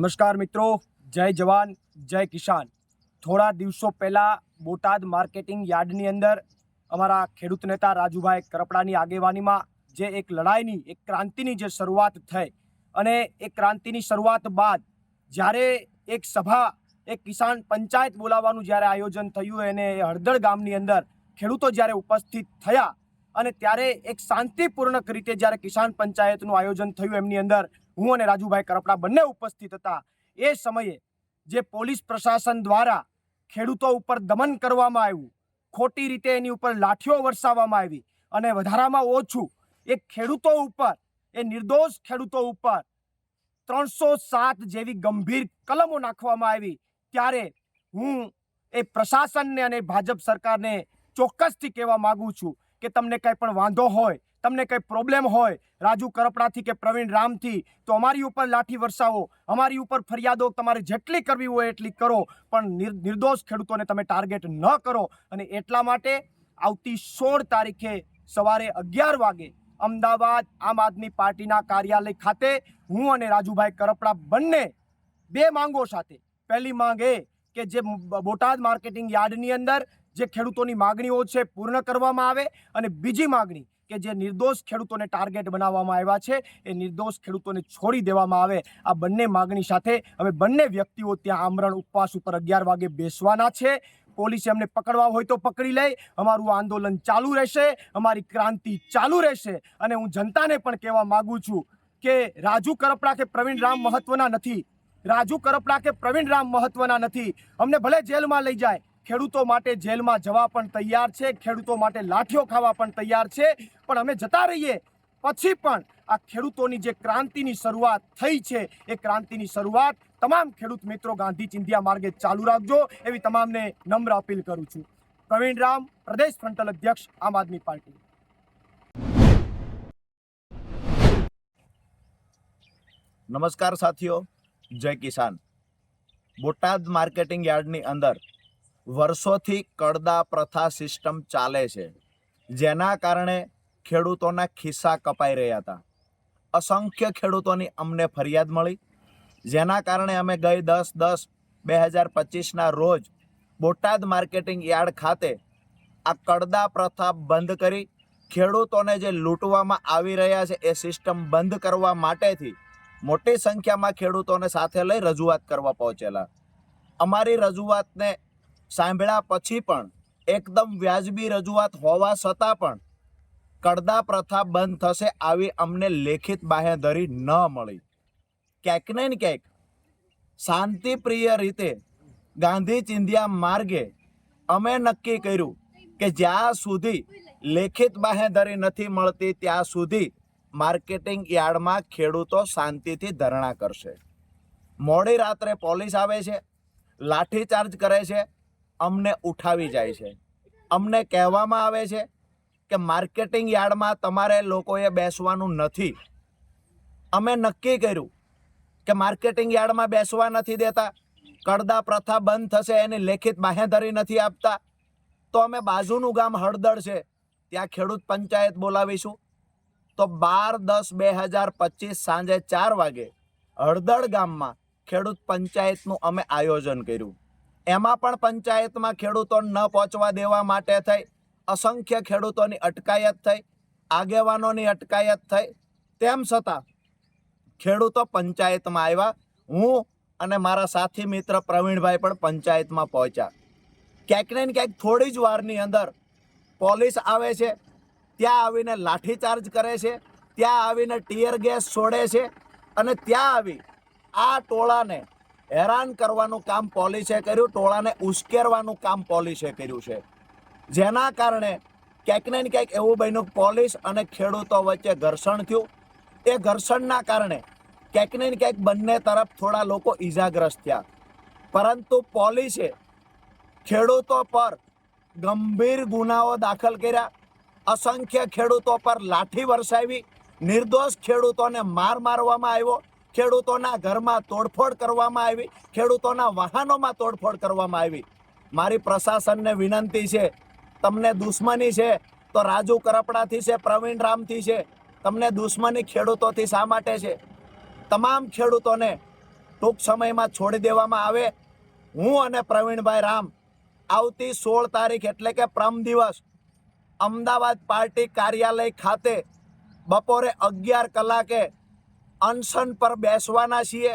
નમસ્કાર મિત્રો, જય જવાન, જય કિસાન. થોડા દિવસો પહેલાં બોટાદ માર્કેટિંગ યાર્ડની અંદર અમારા ખેડૂત નેતા રાજુભાઈ કરપડાની આગેવાનીમાં જે એક લડાઈની, એક ક્રાંતિની જે શરૂઆત થઈ અને એ ક્રાંતિની શરૂઆત બાદ જ્યારે એક સભા, એક કિસાન પંચાયત બોલાવવાનું જ્યારે આયોજન થયું અને એ હળદળ ગામની અંદર ખેડૂતો જ્યારે ઉપસ્થિત થયા અને ત્યારે એક શાંતિપૂર્ણક રીતે જ્યારે કિસાન પંચાયતનું આયોજન થયું, એમની અંદર હું અને રાજુભાઈ કરપડા બંને ઉપસ્થિત હતા. એ સમયે જે પોલીસ પ્રશાસન દ્વારા ખેડૂતો ઉપર દમન કરવામાં આવ્યું, ખોટી રીતે એની ઉપર લાઠીઓ વરસાવવામાં આવી અને વધારામાં ઓછું એ ખેડૂતો ઉપર, એ નિર્દોષ ખેડૂતો ઉપર ત્રણસો સાત જેવી ગંભીર કલમો નાખવામાં આવી. ત્યારે હું એ પ્રશાસનને અને ભાજપ સરકારને ચોક્કસથી કહેવા માગું છું કે તમને કંઈ પણ વાંધો હોય તમને કંઈ પ્રોબ્લેમ હોય, રાજુ કરપડાથી કે પ્રવીણ રામથી, તો અમારી ઉપર લાઠી વરસાવો. અમારી ઉપર ફરિયાદો તમારે જેટલી કરવી હોય એટલી કરો, પણ નિર- નિર્દોષ ખેડૂતોને તમે ટાર્ગેટ ન કરો. અને એટલા માટે આવતી સોળ તારીખે સવારે અગિયાર વાગે અમદાવાદ આમ આદમી પાર્ટીના કાર્યાલય ખાતે હું અને રાજુભાઈ કરપડા બંને બે માંગો સાથે, પહેલી માંગ એ કે જે બોટાદ માર્કેટિંગ યાર્ડની અંદર જે ખેડૂતોની માગણીઓ છે પૂર્ણ કરવામાં આવે અને બીજી માગણી કે જે નિર્દોષ ખેડૂતોને ટાર્ગેટ બનાવવામાં આવ્યા છે, એ નિર્દોષ ખેડૂતોને છોડી દેવામાં આવે. આ બંને માગણી સાથે અમે બંને વ્યક્તિઓ ત્યાં આમરણ ઉપવાસ ઉપર અગિયાર વાગે બેસવાના છે. પોલીસે અમને પકડવા હોય તો પકડી લે અમારું આંદોલન ચાલુ રહેશે, અમારી ક્રાંતિ ચાલુ રહેશે. અને હું જનતાને પણ કહેવા માગું છું કે રાજુ કરપડા કે પ્રવીણ રામ મહત્વના નથી. રાજુ કરપડા કે પ્રવીણ રામ મહત્વના નથી. અમને ભલે જેલમાં લઈ જાય ખેડૂતો માટે જેલમાં જવા પણ તૈયાર છે, ખેડૂતો માટે લાઠીઓ ખાવા પણ તૈયાર છે. પણ અમે જતા રહીએ પછી પણ આ ખેડૂતોની જે ક્રાંતિની શરૂઆત થઈ છે, એ ક્રાંતિની શરૂઆત તમામ ખેડૂત મિત્રો ગાંધી ચિંધિયા માર્ગે ચાલુ રાખજો. એવી તમામને નમ્ર અપીલ કરું છું. પ્રવીણ રામ, પ્રદેશ ફ્રન્ટલ અધ્યક્ષ, આમ આદમી પાર્ટી. નમસ્કાર સાથીઓ, જય કિસાન. બોટાદ માર્કેટિંગ યાર્ડની અંદર વર્ષોથી કડદા પ્રથા સિસ્ટમ ચાલે છે, જેના કારણે ખેડૂતોના ખિસ્સા કપાઈ રહ્યા હતા. અસંખ્ય ખેડૂતોની અમને ફરિયાદ મળી, જેના કારણે અમે ગઈ દસ દસ બે હજાર પચીસના રોજ બોટાદ માર્કેટિંગ યાર્ડ ખાતે આ કડદા પ્રથા બંધ કરી ખેડૂતોને જે લૂંટવામાં આવી રહ્યા છે એ સિસ્ટમ બંધ કરવા માટેથી મોટી સંખ્યામાં ખેડૂતોને સાથે લઈ રજૂઆત કરવા પહોંચેલા. અમારી રજૂઆતને સાંભળ્યા પછી પણ એકદમ વ્યાજબી રજૂઆત હોવા છતાં પણ કડદા પ્રથા બંધ થશે આવી અમને લેખિત બાહેધરી ન મળી. ક્યાંક ને ક્યાંક શાંતિપ્રિય રીતે ગાંધી ચિંધ્યા માર્ગે અમે નક્કી કર્યું કે જ્યાં સુધી લેખિત બાહેધરી નથી મળતી ત્યાં સુધી માર્કેટિંગ યાર્ડમાં ખેડૂતો શાંતિથી ધરણા કરશે. મોડી રાત્રે પોલીસ આવે છે લાઠીચાર્જ કરે છે અમને ઉઠાવી જાય છે. અમને કહેવામાં આવે છે કે માર્કેટિંગ યાર્ડમાં તમારે લોકોએ બેસવાનું નથી. અમે નક્કી કર્યું કે માર્કેટિંગ યાર્ડમાં બેસવા નથી દેતા. કડદા પ્રથા બંધ થશે, એની લેખિત બાહેધરી નથી આપતા. તો અમે બાજુનું ગામ હળદળ છે, ત્યાં ખેડૂત પંચાયત બોલાવીશું. તો બાર દસ બે હજાર પચીસ સાંજે ચાર વાગે હળદળ ગામમાં ખેડૂત પંચાયતનું અમે આયોજન કર્યું. એમાં પણ પંચાયતમાં ખેડૂતોને ન પહોંચવા દેવા માટે થઈ, અસંખ્ય ખેડૂતોની અટકાયત થઈ, આગેવાનોની અટકાયત થઈ. તેમ છતાં ખેડૂતો પંચાયતમાં આવ્યા. હું અને મારા સાથી મિત્ર પ્રવીણભાઈ પણ પંચાયતમાં પહોંચ્યા. ક્યાંક ને ક્યાંક થોડી જ વારની અંદર પોલીસ આવે છે, ત્યાં આવીને લાઠીચાર્જ કરે છે, ત્યાં આવીને ટીયર ગેસ છોડે છે અને ત્યાં આવી આ ટોળાને હેરાન કરવાનું કામ પોલીસે કર્યું, ટોળાને ઉશ્કેરવાનું કામ પોલીસે કર્યું છે. જેના કારણે ક્યાંક ને ક્યાંક એવું બન્યું, પોલીસ અને ખેડૂતો વચ્ચે ઘર્ષણ થયું. એ ઘર્ષણના કારણે ક્યાંક ને ક્યાંક બંને તરફ થોડા લોકો ઈજાગ્રસ્ત થયા. પરંતુ પોલીસે ખેડૂતો પર ગંભીર ગુનાઓ દાખલ કર્યા. અસંખ્ય ખેડૂતો પર લાઠી વરસાવી, નિર્દોષ ખેડૂતોને માર મારવામાં આવ્યો. ખેડૂતોના ઘરમાં તોડફોડ કરવામાં આવી, ખેડૂતોના વાહનોમાં તોડફોડ કરવામાં આવી. મારી પ્રશાસનને વિનંતી છે, તમને દુશ્મની છે, તો રાજુ કરપડાથી છે, પ્રવીણ રામથી છે, તમને દુશ્મની ખેડૂતોથી શા માટે છે? તમામ ખેડૂતોને ટૂંક સમયમાં છોડી દેવામાં આવે. હું અને પ્રવીણભાઈ રામ આવતી સોળ તારીખ એટલે કે પ્રમ દિવસ અમદાવાદ પાર્ટી કાર્યાલય ખાતે બપોરે અગિયાર કલાકે અનશન પર બેસવાના છીએ.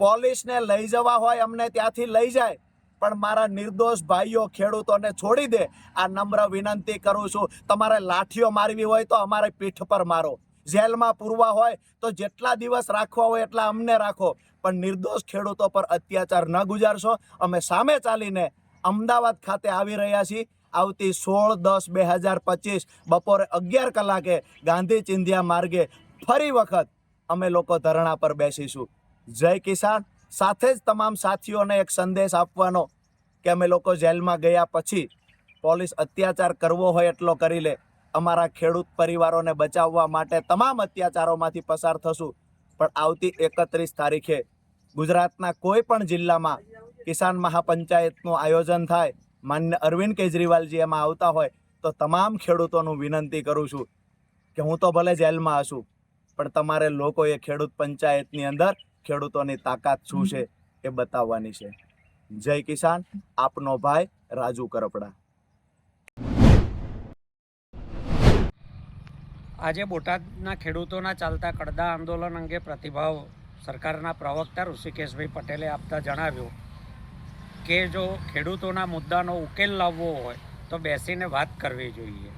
પોલીસને લઈ જવા હોય અમને ત્યાંથી લઈ જાય. પણ મારા નિર્દોષ ભાઈઓ ખેડૂતોને છોડી દે. આ નમ્ર વિનંતી કરું છું. તમારે લાઠીઓ મારવી હોય તો અમારે પીઠ પર મારો. જેલમાં પૂરવા હોય તો જેટલા દિવસ રાખવા હોય એટલા અમને રાખો. પણ નિર્દોષ ખેડૂતો પર અત્યાચાર ન ગુજારશો. અમે સામે ચાલીને અમદાવાદ ખાતે આવી રહ્યા છીએ. આવતી સોળ દસ બે હજાર પચીસ બપોરે અગિયાર કલાકે ગાંધી ચિંધ્યા માર્ગે ફરી વખત અમે લોકો ધરણા પર બેસીશું. જય કિસાન. સાથે જ તમામ સાથીઓને એક સંદેશ આપવાનો કે અમે લોકો જેલમાં ગયા પછી પોલીસ અત્યાચાર કરવો હોય એટલો કરી લે. અમારા ખેડૂત પરિવારોને બચાવવા માટે તમામ અત્યાચારોમાંથી પસાર થશું. પણ આવતી એકત્રીસ તારીખે ગુજરાતના કોઈ પણ જિલ્લામાં કિસાન મહાપંચાયતનું આયોજન થાય, માન્ય અરવિંદ કેજરીવાલજી એમાં આવતા હોય, તો તમામ ખેડૂતોનું વિનંતી કરું છું કે હું તો ભલે જેલમાં હશું પણ તમારે લોકોએ ખેડૂત પંચાયતની અંદર ખેડૂતોની તાકાત શું છે એ બતાવવાની છે. જય કિસાન, આપનો ભાઈ રાજુ કરપડા. આજે બોટાદના ખેડૂતોના ચાલતા કડદા આંદોલન અંગે પ્રતિભાવ સરકારના પ્રવક્તા ઋષિકેશભાઈ પટેલે આપતા જણાવ્યું કે જો ખેડૂતોના મુદ્દાનો ઉકેલ લાવવો હોય તો બેસીને વાત કરવી જોઈએ.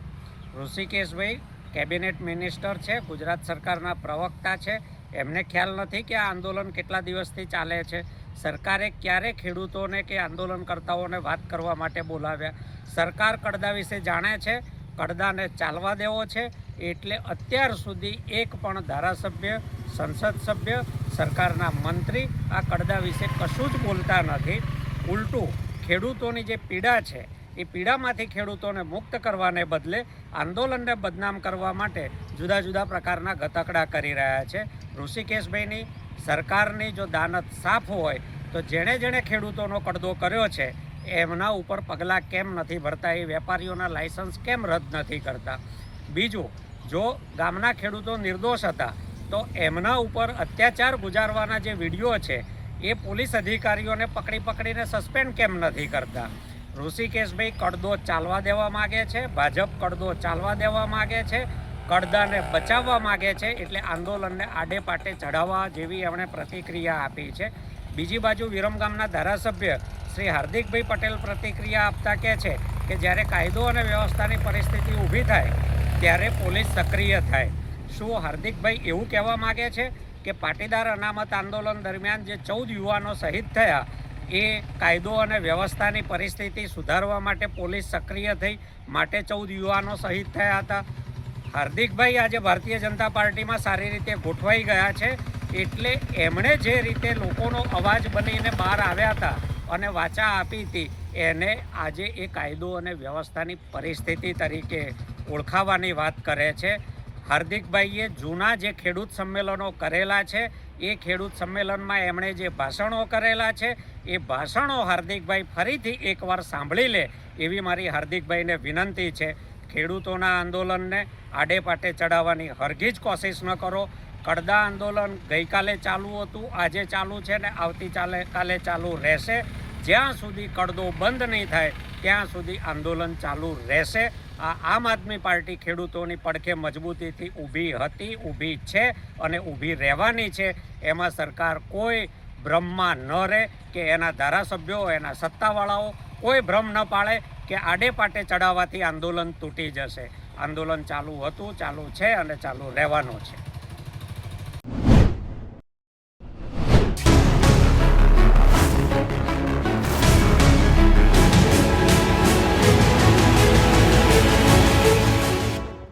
ઋષિકેશભાઈ કેબિનેટ મિનિસ્ટર છે, ગુજરાત સરકારના પ્રવક્તા છે. એમને ખ્યાલ નથી કે આ આંદોલન કેટલા દિવસથી ચાલે છે. સરકારે ક્યારે ખેડૂતોને કે આંદોલનકર્તાઓને વાત કરવા માટે બોલાવ્યા? સરકાર કડદા વિશે જાણે છે? કડદાને ચાલવા દેવો છે? એટલે અત્યાર સુધી એક પણ ધારાસભ્ય, સંસદ સભ્ય, સરકારના મંત્રી આ કડદા વિશે કશું જ બોલતા નથી. ઉલટું, ખેડૂતોની જે પીડા છે એ પીડામાંથી ખેડૂતોને મુક્ત કરવાને બદલે આંદોલનને બદનામ કરવા માટે જુદા જુદા પ્રકારના ગતકડા કરી રહ્યા છે. ઋષિકેશભાઈની સરકારની જો દાનત સાફ હોય, તો જેણે જેણે ખેડૂતોનો કડદો કર્યો છે, એમના ઉપર પગલાં કેમ નથી ભરતા? એ વેપારીઓના લાયસન્સ કેમ રદ નથી કરતા? બીજું, જો ગામના ખેડૂતો નિર્દોષ હતા, તો એમના ઉપર અત્યાચાર ગુજારવાના જે વીડિયો છે, એ પોલીસ અધિકારીઓને પકડી પકડીને સસ્પેન્ડ કેમ નથી કરતા? ઋષિકેશભાઈ કડદો ચાલવા દેવા માગે છે, ભાજપ કડદો ચાલવા દેવા માગે છે, કડદાને બચાવવા માગે છે, એટલે આંદોલનને આડે પાટે ચડાવવા જેવી એમણે પ્રતિક્રિયા આપી છે. બીજી બાજુ વિરમગામના ધારાસભ્ય શ્રી હાર્દિકભાઈ પટેલ પ્રતિક્રિયા આપતા કહે છે કે જ્યારે કાયદો અને વ્યવસ્થાની પરિસ્થિતિ ઊભી થાય, ત્યારે પોલીસ સક્રિય થાય. શું હાર્દિકભાઈ એવું કહેવા માગે છે કે પાટીદાર અનામત આંદોલન દરમિયાન જે ચૌદ યુવાનો શહીદ થયા એ કાયદો અને વ્યવસ્થાની પરિસ્થિતિ સુધારવા માટે પોલીસ સક્રિય થઈ માટે ચૌદ યુવાનો શહીદ થયા હતા. હાર્દિકભાઈ આજે ભારતીય જનતા પાર્ટીમાં સારી રીતે ગોઠવાઈ ગયા છે એટલે એમણે જે રીતે લોકોનો અવાજ બનીને બહાર આવ્યા હતા અને વાચા આપી હતી, એને આજે એ કાયદો અને વ્યવસ્થાની પરિસ્થિતિ તરીકે ઓળખાવાની વાત કરે છે. હાર્દિકભાઈએ જૂના જે ખેડૂત સંમેલનો કરેલા છે એ ખેડૂત સંમેલનમાં એમણે જે ભાષણો કરેલા છે, એ ભાષણો હાર્દિકભાઈ ફરીથી એકવાર સાંભળી લે એવી મારી હાર્દિકભાઈને વિનંતી છે. ખેડૂતોના આંદોલનને આડેપાટે ચડાવવાની હરગીજ કોશિશ ન કરો. કડદા આંદોલન ગઈકાલે ચાલુ હતું, આજે ચાલુ છે ને આવતીકાલે કાલે ચાલુ રહેશે. જ્યાં સુધી કડદો બંધ નહીં થાય, ત્યાં સુધી આંદોલન ચાલુ રહેશે. આમ આદમી પાર્ટી ખેડૂતોની પડખે મજબૂતીથી ઊભી હતી, ઊભી છે અને ઊભી રહેવાની છે. એમાં સરકાર કોઈ ભ્રમમાં ન રહે કે એના ધારાસભ્યો, એના સત્તાવાળાઓ કોઈ ભ્રમ ન પાડે કે આડે પાટે ચડાવવાથી આંદોલન તૂટી જશે. આંદોલન ચાલુ હતું, ચાલુ છે અને ચાલુ રહેવાનું છે.